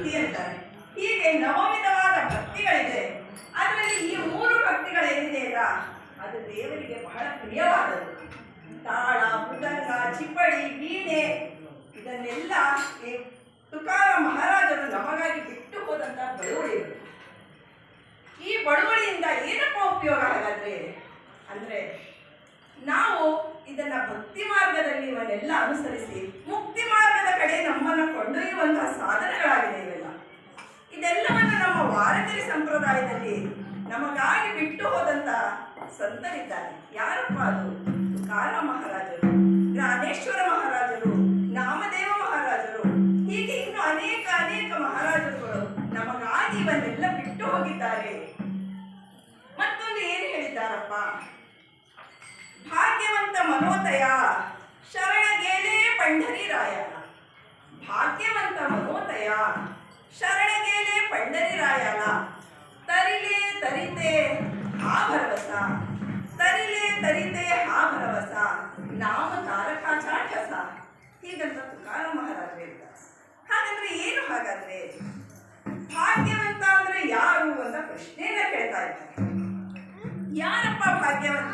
ಭಕ್ತಿ ಅಂತಾರೆ. ಹೀಗೆ ನವವಿಧವಾದ ಭಕ್ತಿಗಳಿದೆ. ಅದರಲ್ಲಿ ಈ ಮೂರು ಭಕ್ತಿಗಳೇನಿದೆ ಅಲ್ಲ ಅದು ದೇವರಿಗೆ ಬಹಳ ಪ್ರಿಯವಾದದ್ದು. ತಾಳ ಮೃದಂಗ ಚಿಪ್ಪಳಿ, ವೀಣೆ ಇದನ್ನೆಲ್ಲ ತುಕಾರ ಮಹಾರಾಜರು ನಮಗಾಗಿ ಬಿಟ್ಟು ಹೋದಂತ ಬಳುವಳಿಗಳು. ಈ ಬಳುವಳಿಯಿಂದ ಏನಪ್ಪ ಉಪಯೋಗ ಹಾಗಾದ್ರೆ ಅಂದ್ರೆ ನಾವು ಇದನ್ನ ಭಕ್ತಿ ಮಾರ್ಗದಲ್ಲಿ ಇವನ್ನೆಲ್ಲ ಅನುಸರಿಸಿ ಮುಕ್ತಿ ಮಾರ್ಗದ ಕಡೆ ನಮ್ಮನ್ನು ಕೊಂಡೊಯ್ಯುವಂತಹ ವಾರಕರಿ ಸಂಪ್ರದಾಯದಲ್ಲಿ ನಮಗಾಗಿ ಬಿಟ್ಟು ಹೋದಂತ ಸಂತರಿದ್ದಾರೆ. ಯಾರಪ್ಪ ಅದು? ಕಾಲ ಮಹಾರಾಜರು ಜ್ಞಾನೇಶ್ವರ ಮಹಾರಾಜರು, ನಾಮದೇವ ಮಹಾರಾಜರು, ಹೀಗೆ ಇನ್ನು ಅನೇಕ ಅನೇಕ ಮಹಾರಾಜರುಗಳು ನಮಗಾಗಿ ಇವನ್ನೆಲ್ಲ ಬಿಟ್ಟು ಹೋಗಿದ್ದಾರೆ. ಮತ್ತೊಂದು ಏನು ಹೇಳಿದ್ದಾರಪ್ಪ? ಭಾಗ್ಯವಂತ ಮನೋದಯ, ಶರಣಗೇಲೆ ಪಂಢರಿರಾಯ ಭಾಗ್ಯವಂತ ಮನೋದಯ, ಶರಣಗೇಲೆ ಹಾ ಭರವಸ ತರಿಲೆ ತರಿತೆ ಹಾ ಭರವಸ ನಾಮ ತಾರಕಾಚಾಠಸ ಹೀಗಂತ ತುಕಾರ ಮಹಾರಾಜ ಹೇಳ್ತಾರೆ. ಹಾಗಂದ್ರೆ ಏನು ಹಾಗಾದ್ರೆ? ಭಾಗ್ಯವಂತ ಅಂದ್ರೆ ಯಾರು ಅಂತ ಪ್ರಶ್ನೆಯನ್ನ ಕೇಳ್ತಾ ಇದ್ದಾರೆ. ಯಾರಪ್ಪ ಭಾಗ್ಯವಂತ?